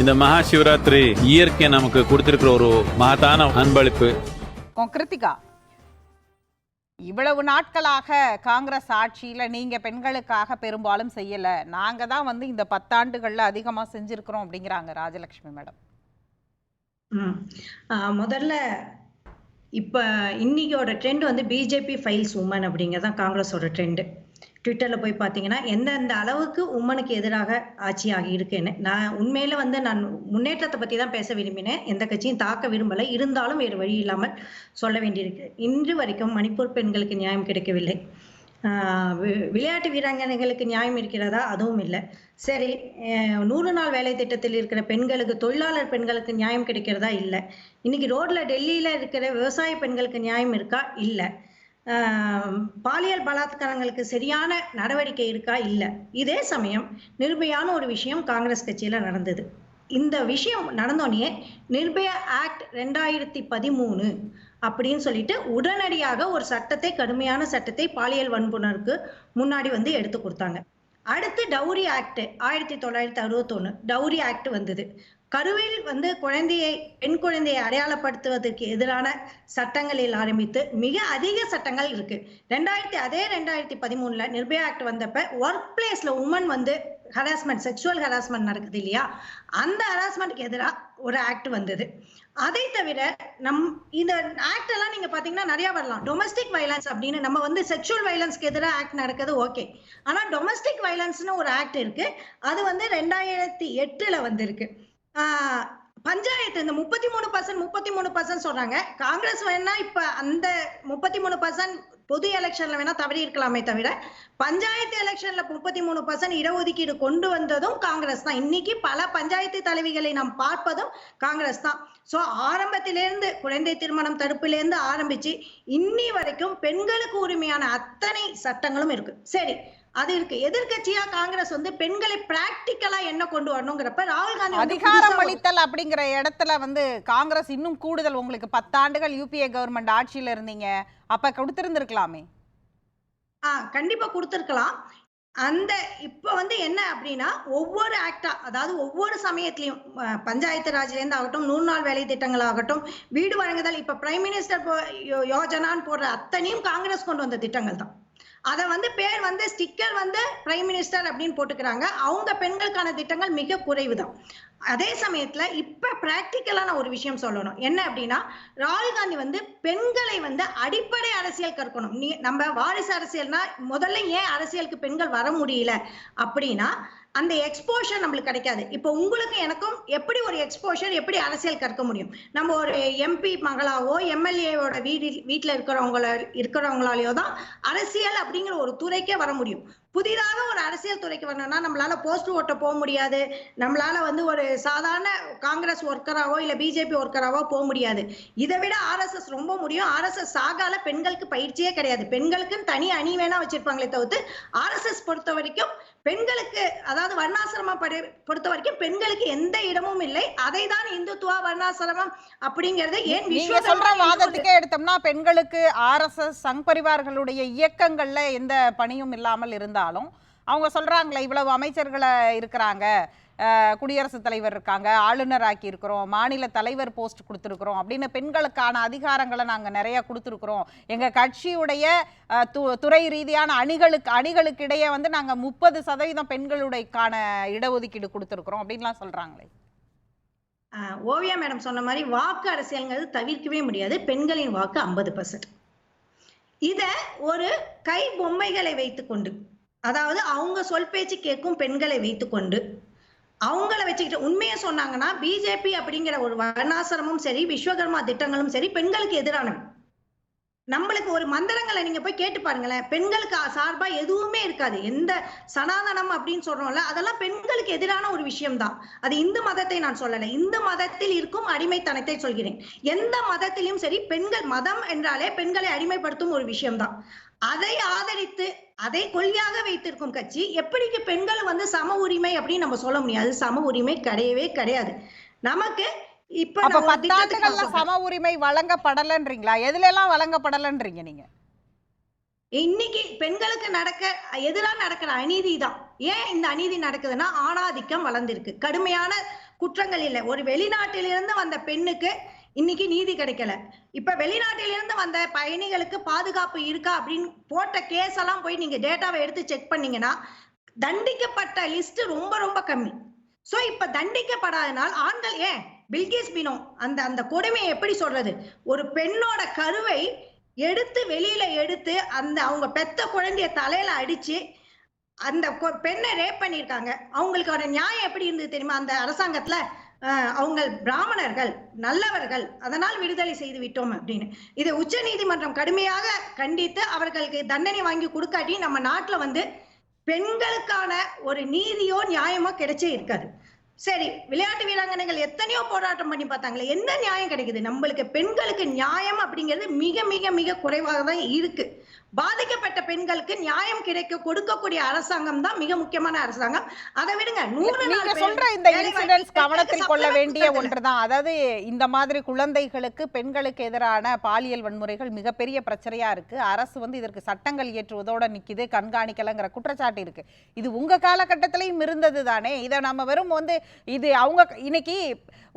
இந்த மகா சிவராத்திரி இயற்கை நமக்கு கொடுத்திருக்கிற ஒரு மகத்தான அன்பளிப்பு. கிருத்திகா இவ்வளவு நாட்களாக காங்கிரஸ் ஆட்சியில நீங்க பெண்களுக்காக பெரும்பாலும் செய்யல. நாங்க தான் வந்து இந்த பத்தாண்டுகள்ல அதிகமா செஞ்சிருக்கிறோம் அப்படிங்கிறாங்க ராஜலட்சுமி மேடம். முதல்ல இப்ப இன்னைக்கோட ட்ரெண்ட் வந்து பிஜேபி ஃபைல்ஸ் உமன் அப்படிங்கறதான் காங்கிரஸோட ட்ரெண்ட் ட்விட்டரில் போய் பார்த்தீங்கன்னா எந்தெந்த அளவுக்கு உமனுக்கு எதிராக ஆட்சி ஆகி இருக்குன்னு நான் உண்மையில வந்து நான் முன்னேற்றத்தை பற்றி தான் பேச விரும்பினேன். எந்த கட்சியும் தாக்க விரும்பல. இருந்தாலும் வேறு வழி இல்லாமல் சொல்ல வேண்டியிருக்கு. இன்று வரைக்கும் மணிப்பூர் பெண்களுக்கு நியாயம் கிடைக்கவில்லை. வி- விளையாட்டு வீராங்கனைகளுக்கு நியாயம் இருக்கிறதா? அதுவும் இல்லை. சரி நூறு நாள் வேலை திட்டத்தில் இருக்கிற பெண்களுக்கு தொழிலாளர் பெண்களுக்கு நியாயம் கிடைக்கிறதா? இல்லை. இன்னைக்கு ரோட்ல டெல்லியில இருக்கிற விவசாய பெண்களுக்கு நியாயம் இருக்கா? இல்லை. பாலியல் பலாத்காரங்களுக்கு சரியான நடவடிக்கை இருக்கா? இல்லை. இதே சமயம் நிர்பயான ஒரு விஷயம் காங்கிரஸ் கட்சியில் நடந்தது. இந்த விஷயம் நடந்தோடனே நிர்பயா ஆக்ட் ரெண்டாயிரத்தி பதிமூணு அப்படின்னு சொல்லிட்டு உடனடியாக ஒரு சட்டத்தை கடுமையான சட்டத்தை பாலியல் வன்புணருக்கு முன்னாடி வந்து எடுத்து கொடுத்தாங்க. அடுத்து டவுரி ஆக்ட் ஆயிரத்தி தொள்ளாயிரத்தி அறுபத்தொன்னு டவுரி ஆக்ட் வந்தது. கருவில் வந்து குழந்தையை பெண் குழந்தையை அடையாளப்படுத்துவதற்கு எதிரான சட்டங்களில் ஆரம்பித்து மிக அதிக சட்டங்கள் இருக்கு. ரெண்டாயிரத்தி அதே ரெண்டாயிரத்தி பதிமூணுல நிர்பயா ஆக்ட் வந்தப்ப ஒர்க் பிளேஸ்ல உமன் வந்து ஹராஸ்மெண்ட் செக்ஷுவல் ஹராஸ்மெண்ட் நடக்குது இல்லையா? அந்த ஹராஸ்மெண்ட்க்கு எதிராக ஒரு ஆக்ட் வந்தது. அதை தவிர நம் இந்த ஆக்ட் எல்லாம் நீங்க பாத்தீங்கன்னா நிறைய வரலாம். டொமஸ்டிக் வைலன்ஸ் அப்படின்னு நம்ம வந்து செக்ஷுவல் வயலன்ஸ்க்கு எதிராக ஆக்ட் நடக்குது ஓகே ஆனா டொமஸ்டிக் வைலன்ஸ்னு ஒரு ஆக்ட் இருக்கு. அது வந்து ரெண்டாயிரத்தி எட்டுல வந்திருக்கு. பஞ்சாயத்து இந்த முப்பத்தி மூணு பர்சன்ட் முப்பத்தி மூணு பர்சன்ட் சொல்றாங்க. காங்கிரஸ் வேணா இப்ப அந்த முப்பத்தி மூணு பர்சன்ட் பொது எலெக்ஷன்ல வேணா தவறி இருக்கலாமே தவிர பஞ்சாயத்து எலெக்ஷன்ல முப்பத்தி மூணு பர்சன்ட் இடஒதுக்கீடு கொண்டு வந்ததும் காங்கிரஸ் தான். இன்னைக்கு பல பஞ்சாயத்து தலைவிகளை நாம் பார்ப்பதும் காங்கிரஸ் தான். சோ ஆரம்பத்திலிருந்து குழந்தை திருமணம் தடுப்பிலிருந்து ஆரம்பிச்சு இன்னி வரைக்கும் பெண்களுக்கு உரிமையான அத்தனை சட்டங்களும் இருக்கு. சரி அது இருக்கு. எதிர்க்கட்சியா காங்கிரஸ் வந்து பெண்களை பிராக்டிக்கலா என்ன கொண்டு வரணுங்கிறப்ப ராகுல் காந்தி அதிகாரம் அளித்தல் அப்படிங்கிற இடத்துல வந்து காங்கிரஸ் இன்னும் கூடுதல். உங்களுக்கு பத்தாண்டுகள் யூபிஏ கவர்மெண்ட் ஆட்சியில இருந்தீங்க. அப்ப கொடுத்திருந்திருக்கலாமே? ஆ கண்டிப்பா கொடுத்துருக்கலாம். அந்த இப்ப வந்து என்ன அப்படின்னா ஒவ்வொரு ஆக்டா அதாவது ஒவ்வொரு சமயத்திலையும் பஞ்சாயத்து ராஜ்ல இருந்து ஆகட்டும் நூறு நாள் வேலை திட்டங்கள் ஆகட்டும் வீடு வழங்குதல் இப்ப பிரைம் மினிஸ்டர் யோஜனான்னு போடுற அத்தனையும் காங்கிரஸ் கொண்டு வந்த திட்டங்கள் தான் அதை வந்து பேர் வந்து ஸ்டிக்கர் வந்து பிரைம் மினிஸ்டர் அப்படின்னு போட்டுக்கிறாங்க. அவங்க பெண்களுக்கான திட்டங்கள் மிக குறைவு தான் அதே சமயத்துல இப்ப பிராக்டிக்கலான ஒரு விஷயம் சொல்லணும். என்ன அப்படின்னா ராகுல் காந்தி வந்து பெண்களை வந்து அடிப்படை அரசியல் கற்கணும். நீ நம்ம வாரிசு அரசியல்னா முதல்ல ஏன் அரசியலுக்கு பெண்கள் வர முடியல அப்படின்னா அந்த எக்ஸ்போஷர் நம்மளுக்கு கிடைக்காது. இப்போ உங்களுக்கு எனக்கும் எப்படி ஒரு எக்ஸ்போஷர் எப்படி அரசியல் கற்க முடியும்? நம்ம ஒரு எம்பி மகளாவோ எம்எல்ஏவோட வீடு வீட்டில் இருக்கிறவங்கள இருக்கிறவங்களாலேயோ தான் அரசியல் அப்படிங்கிற ஒரு துறைக்கே வர முடியும். புதிதாக ஒரு அரசியல் துறைக்கு வரணும்னா நம்மளால போஸ்ட் ஓட்ட போக முடியாது. நம்மளால வந்து ஒரு சாதாரண காங்கிரஸ் ஒர்க்கராவோ இல்ல பிஜேபி ஒர்க்கராவோ போக முடியாது. இதை விட ஆர்எஸ்எஸ் ரொம்ப முடியும். ஆர்எஸ்எஸ் சாகால பெண்களுக்கு பயிற்சியே கிடையாது. பெண்களுக்குன்னு தனி அணி வேணா வச்சிருப்பாங்களே தவிர்த்து ஆர்எஸ்எஸ் பொறுத்த வரைக்கும் பெண்களுக்கு அதாவது வர்ணாசிரமம் படி பொறுத்த வரைக்கும் பெண்களுக்கு எந்த இடமும் இல்லை. அதை தான் இந்துத்துவா வர்ணாசிரமம் அப்படிங்கறது ஏன் நீங்க விஸ்வ சொல்ற வாதத்துக்கே எடுத்தோம்னா பெண்களுக்கு ஆர்எஸ்எஸ் சங் பரிவார்களுடைய இயக்கங்கள்ல எந்த பணியும் இல்லாமல் இருந்தாலும் அவங்க சொல்கிறாங்களே இவ்வளவு அமைச்சர்களை இருக்கிறாங்க. குடியரசுத் தலைவர் இருக்காங்க ஆளுநர் ஆக்கி இருக்கிறோம் மாநில தலைவர் போஸ்ட் கொடுத்துருக்குறோம் அப்படின்னு பெண்களுக்கான அதிகாரங்களை நாங்கள் நிறைய கொடுத்துருக்குறோம். எங்கள் கட்சியுடைய து- துறை ரீதியான அணிகளுக்கு அணிகளுக்கு இடையே வந்து நாங்கள் முப்பது சதவீதம் பெண்களுடையக்கான இடஒதுக்கீடு கொடுத்துருக்குறோம் அப்படின்லாம் சொல்கிறாங்களே ஓவியா மேடம் சொன்ன மாதிரி வாக்கு அரசியல்ங்கிறது தவிர்க்கவே முடியாது பெண்களின் வாக்கு ஐம்பது பர்சன்ட் இத ஒரு கை பொம்மைகளை வைத்துக்கொண்டு அதாவது அவங்க சொல் பேச்சு கேட்கும் பெண்களை வைத்துக்கொண்டு அவங்கள வச்சுக்கிட்டு உண்மையை சொன்னாங்கன்னா பிஜேபி அப்படிங்கிற ஒரு வர்ணாசிரமும் சரி விஸ்வகர்மா திட்டங்களும் சரி பெண்களுக்கு எதிரானவை. நம்மளுக்கு ஒரு மந்திரங்களை நீங்க போய் கேட்டு பாருங்களேன். பெண்களுக்கு சார்பா எதுவுமே இருக்காது. எந்த சனாதனம் அப்படின்னு சொல்றோம்ல அதெல்லாம் பெண்களுக்கு எதிரான ஒரு விஷயம் தான் அது இந்து மதத்தை நான் சொல்லல. இந்து மதத்தில் இருக்கும் அடிமைத்தனத்தை சொல்கிறேன். எந்த மதத்திலும் சரி பெண்கள் மதம் என்றாலே பெண்களை அடிமைப்படுத்தும் ஒரு விஷயம்தான். அதை ஆதரித்து அதை கொள்கையாக வைத்திருக்கும் கட்சி எப்படிக்கு பெண்கள் வந்து சம உரிமை அப்படின்னு நம்ம சொல்ல முடியாது சம உரிமை கிடையவே கிடையாது. நமக்கு இப்ப பத்தாண்டுகள்ல. சம உரிமை வழங்கப்படலன்றீங்களா? எதுல எல்லாம் வழங்கப்படலன்றீங்க நீங்க? இன்னைக்கு பெண்களுக்கு நடக்க எதிராக நடக்கிற அநீதி தான். ஏன் இந்த அநீதி நடக்குதுன்னா ஆணாதிக்கம் வளர்ந்திருக்கு. கடுமையான குற்றங்கள் இல்லை. ஒரு வெளிநாட்டிலிருந்து வந்த பெண்ணுக்கு இன்னைக்கு நீதி கிடைக்கல. இப்ப வெளிநாட்டிலிருந்து வந்த பயணிகளுக்கு பாதுகாப்பு இருக்கா அப்படின்னு போட்ட கேஸ் எல்லாம் போய் நீங்க டேட்டாவை எடுத்து செக் பண்ணீங்கன்னா தண்டிக்கப்பட்ட லிஸ்ட் ரொம்ப ரொம்ப கம்மி. சோ இப்ப தண்டிக்கப்படாதனால் ஆண்கள் ஏன்? பில்கேஸ் பினோ அந்த அந்த கொடுமையை எப்படி சொல்றது? ஒரு பெண்ணோட கருவை எடுத்து வெளியில எடுத்து அந்த அவங்க பெத்த குழந்தைய தலையில அடிச்சு அந்த கொ- பெண்ணை ரேப் பண்ணியிருக்காங்க. அவங்களுக்கான நியாயம் எப்படி இருந்தது தெரியுமா? அந்த அரசாங்கத்துல அவங்க பிராமணர்கள் நல்லவர்கள் அதனால் விடுதலை செய்து விட்டோம் அப்படின்னு. இதை உச்ச நீதிமன்றம் கடுமையாக கண்டித்து அவர்களுக்கு தண்டனை வாங்கி கொடுக்காட்டி நம்ம நாட்டுல வந்து பெண்களுக்கான ஒரு நீதியோ நியாயமோ கிடைச்சே இருக்காது. சரி விளையாட்டு வீராங்கனைகள் எத்தனையோ போராட்டம் பண்ணி பார்த்தாங்களே என்ன நியாயம் கிடைக்குது? நம்மளுக்கு பெண்களுக்கு நியாயம் அப்படிங்கிறது மிக மிக மிக குறைவாக தான் இருக்கு. பாதிக்கப்பட்ட பெண்களுக்கு நியாயம் கிடைக்க கொடுக்கக்கூடிய அரசாங்கம் தான் மிக முக்கியமான அரசாங்கம். அதை விடுங்க நூறு நீங்க சொல்ற இந்த இன்சிடென்ட்ஸ் கவனத்தில் கொள்ள வேண்டிய. ஒன்றுதான். அதாவது இந்த மாதிரி குழந்தைகளுக்கு பெண்களுக்கு எதிரான பாலியல் வன்முறைகள் மிகப்பெரிய பிரச்சனையா இருக்கு. அரசு வந்து இதற்கு சட்டங்கள் இயற்றுவதோட நிக்குது கண்காணிக்கலங்கிற குற்றச்சாட்டு இருக்கு. இது உங்க காலகட்டத்திலையும் இருந்தது தானே இதை நம்ம வெறும் வந்து இது அவங்க இன்னைக்கு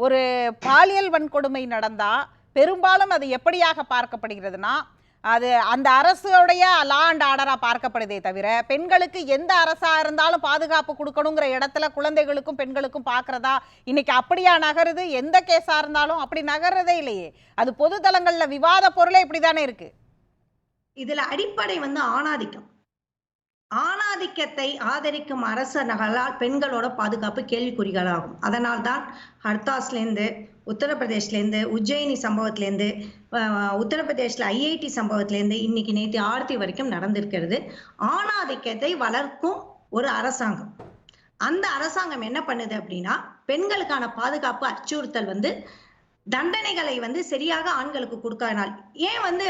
ஒரு பாலியல் வன்கொடுமை நடந்தா பெரும்பாலும் அது எப்படியாக பார்க்கப்படுகிறதுனா அது அந்த அரசுடைய லா அண்ட் ஆர்டராக பார்க்கப்படுதே தவிர பெண்களுக்கு எந்த அரசாக இருந்தாலும் பாதுகாப்பு கொடுக்கணுங்கிற இடத்துல குழந்தைகளுக்கும் பெண்களுக்கும் பார்க்குறதா இன்னைக்கு அப்படியா நகருது? எந்த கேஸாக இருந்தாலும் அப்படி நகர்றதே இல்லையே. அது பொது தளங்கள்ல விவாத பொருளே இப்படிதானே இருக்கு. இதில் அடிப்படை வந்து ஆணாதிக்கம். ஆணாதிக்கத்தை ஆதரிக்கும் அரசர்களால் பெண்களோட பாதுகாப்பு கேள்விக்குறிகளாகும். அதனால் தான் ஹர்தாஸ்லேருந்து உத்தரப்பிரதேஷ்லேருந்து உஜ்ஜயினி சம்பவத்திலேருந்து அஹ், ஐஐடி சம்பவத்திலேருந்து இன்னைக்கு நேற்று ஆர்த்தி வரைக்கும் நடந்திருக்கிறது. ஆணாதிக்கத்தை வளர்க்கும் ஒரு அரசாங்கம். அந்த அரசாங்கம் என்ன பண்ணுது அப்படின்னா பெண்களுக்கான பாதுகாப்பு அச்சுறுத்தல் வந்து தண்டனைகளை வந்து சரியாக ஆண்களுக்கு கொடுக்காதனால் ஏன் வந்து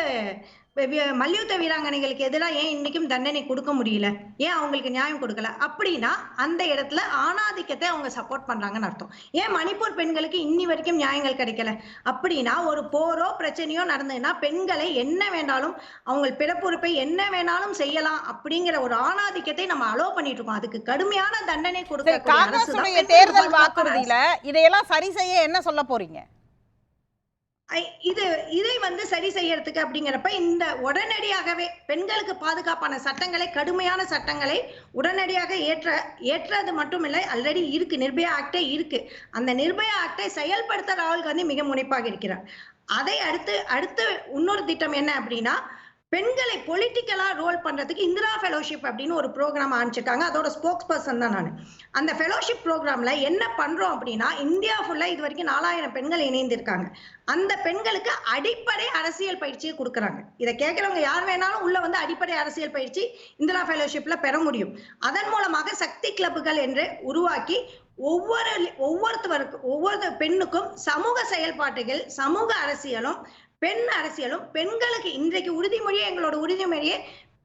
மல்யுத்த வீராங்கனைகளுக்கு எதிராக ஏன் இன்னைக்கும் தண்டனை கொடுக்க முடியல? ஏன் அவங்களுக்கு நியாயம் கொடுக்கல? அப்படின்னா அந்த இடத்துல ஆணாதிக்கத்தை அவங்க சப்போர்ட் பண்றாங்கன்னு அர்த்தம். ஏன் மணிப்பூர் பெண்களுக்கு இன்னி வரைக்கும் நியாயங்கள் கிடைக்கல? அப்படின்னா ஒரு போரோ பிரச்சனையோ நடந்ததுன்னா பெண்களை என்ன வேண்டாலும் அவங்க பிறப்புறுப்பை என்ன வேணாலும் செய்யலாம் அப்படிங்கிற ஒரு ஆணாதிக்கத்தை நம்ம அலோ பண்ணிட்டு இருக்கோம் அதுக்கு கடுமையான தண்டனை கொடுக்க தேர்தல் வாக்குறுதியில இதையெல்லாம் சரி செய்ய என்ன சொல்ல போறீங்க? இது இதை வந்து சரி செய்யறதுக்கு அப்படிங்கிறப்ப இந்த உடனடியாகவே பெண்களுக்கு பாதுகாப்பான சட்டங்களை கடுமையான சட்டங்களை உடனடியாக ஏற்ற ஏற்றது மட்டுமில்லை ஆல்ரெடி இருக்கு நிர்பயா ஆக்டே இருக்கு. அந்த நிர்பயா ஆக்டை செயல்படுத்த ராகுல் காந்தி மிக முனைப்பாக இருக்கிறார். அதை அடுத்து அடுத்து இன்னொரு திட்டம் என்ன அப்படின்னா பெண்களை பொலிட்டிக்கலா ரோல் பண்றதுக்கு இந்திரா ஃபெலோஷிப் அப்படின்னு ஒரு ப்ரோக்ராம் ஆரம்பிச்சிருக்காங்க. அதோட ஸ்போக்ஸ் பர்சன் தான் நான். அந்த ஃபெலோஷிப் ப்ரோக்ராம்ல என்ன பண்றோம் அப்படின்னா இந்தியா ஃபுல்லா இது வரைக்கும் நாலாயிரம் பெண்கள் இணைந்திருக்காங்க. அந்த பெண்களுக்கு அடிப்படை அரசியல் பயிற்சியை கொடுக்குறாங்க. இதை கேட்கறவங்க யார் வேணாலும் உள்ள வந்து அடிப்படை அரசியல் பயிற்சி இந்திரா ஃபெலோஷிப்ல பெற முடியும். அதன் மூலமாக சக்தி கிளப்புகள் என்று உருவாக்கி ஒவ்வொரு ஒவ்வொருத்தவருக்கும் ஒவ்வொரு பெண்ணுக்கும் சமூக செயல்பாட்டுகள் சமூக அரசியலும் பெண் அரசியலும் பெண்களுக்கு இன்றைக்கு உறுதிமொழியே எங்களோட உறுதிமொழியே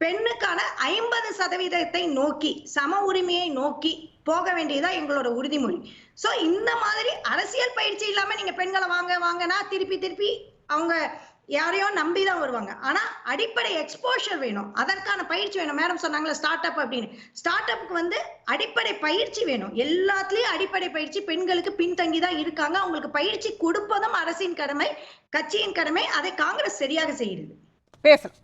பெண்ணுக்கான ஐம்பது சதவீதத்தை நோக்கி சம உரிமையை நோக்கி போக வேண்டியதா எங்களோட உறுதிமொழி. சோ இந்த மாதிரி அரசியல் பயிற்சி இல்லாம நீங்க பெண்களை வாங்க வாங்கன்னா திருப்பி திருப்பி அவங்க யாரையோ நம்பி தான் வருவாங்க. ஆனா அடிப்படை எக்ஸ்போஷர் வேணும். அதற்கான பயிற்சி வேணும். மேடம் சொன்னாங்களே ஸ்டார்ட் அப் அப்படின்னு. ஸ்டார்ட் அப்புக்கு வந்து அடிப்படை பயிற்சி வேணும். எல்லாத்துலயும் அடிப்படை பயிற்சி பெண்களுக்கு பின்தங்கி தான் இருக்காங்க. அவங்களுக்கு பயிற்சி கொடுப்பதும் அரசின் கடமை கட்சியின் கடமை. அதை காங்கிரஸ் சரியாக செய்யுது பேசலாம்.